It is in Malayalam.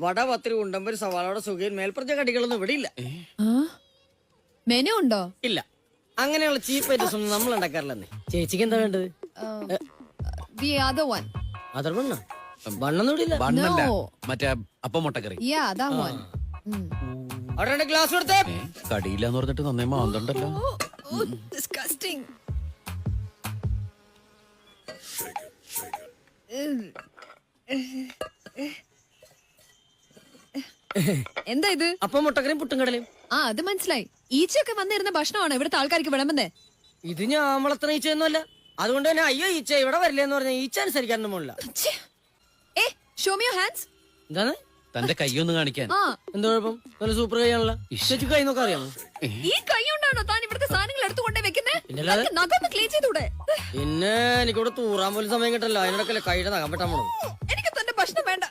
വട പത്തിരി ഉണ്ടമ്പര് സവാളയുടെ സുഖയും മേൽപ്പറഞ്ഞ കടികളൊന്നും ഇവിടെ ഇല്ല മെനു ഉണ്ടോ? ഇല്ല. അങ്ങനെയുള്ള ചീപ്പ് ഐറ്റംസ് ഒന്നും നമ്മൾ ഉണ്ടാക്കാറില്ലെന്നേ. ചേച്ചിക്ക് എന്താ വേണ്ടത്? The other one. അതർ ബണ്ണ ബണ്ണൊന്നും ഇവിടെ ഇല്ല ബണ്ണല്ല No. മറ്റേ അപ്പം മുട്ടക്കറി യാ അതാ വൺ. അവിടെ രണ്ട് ഗ്ലാസ് കൊടുത്തേ. ഏ, കടിയില്ലാന്ന് പറഞ്ഞിട്ട് നന്നേ മാന്തണ്ടല്ലോ. ഡിസ്കസ്റ്റിംഗ് എന്താ ഇത്? അപ്പം മുട്ടക്കറിയും പുട്ടും കടലയും. ആ അത് മനസ്സിലായി. ഈച്ചയൊക്കെ വന്നിരുന്ന ഭക്ഷണമാണ് ഇവിടുത്തെ ആൾക്കാർക്ക് വിളമ്പന്നെ ഇത് ഞാൻ വളർത്തുന്ന ഈച്ചയൊന്നുമല്ല. അതുകൊണ്ട് തന്നെ അയ്യോ ഈച്ച ഇവിടെ വരില്ല എന്ന് പറഞ്ഞാൽ ഈച്ച അനുസരിക്കാനൊന്നും ഛെ. ഏ ഷോ മി യുവർ ഹാൻഡ്സ് എന്താണ്? തന്റെ കൈയൊന്ന് കാണിക്കാൻ. ആ. എന്താ കുഴപ്പം? നല്ല സൂപ്പർ കൈയാണല്ലോ ചേച്ചി കൈ നോക്കാൻ അറിയാമോ? ഈ കൈ കൊണ്ടാണോ താൻ ഇവിടുത്തെ സാധനങ്ങൾ എടുത്തു കൊണ്ടേ വെക്കുന്നേ? പിന്നല്ലാതെ? നഖം ക്ലീൻ ചെയ്തൂടെ പിന്നെ എനിക്കിവിടെ തൂറാൻ പോലും സമയം കിട്ടല്ലോ അതിനിടക്കല്ലേ കൈയുടെ നഖം പെട്ടാൻ പോണത്. എനിക്ക് തന്റെ ഭക്ഷണം വേണ്ട.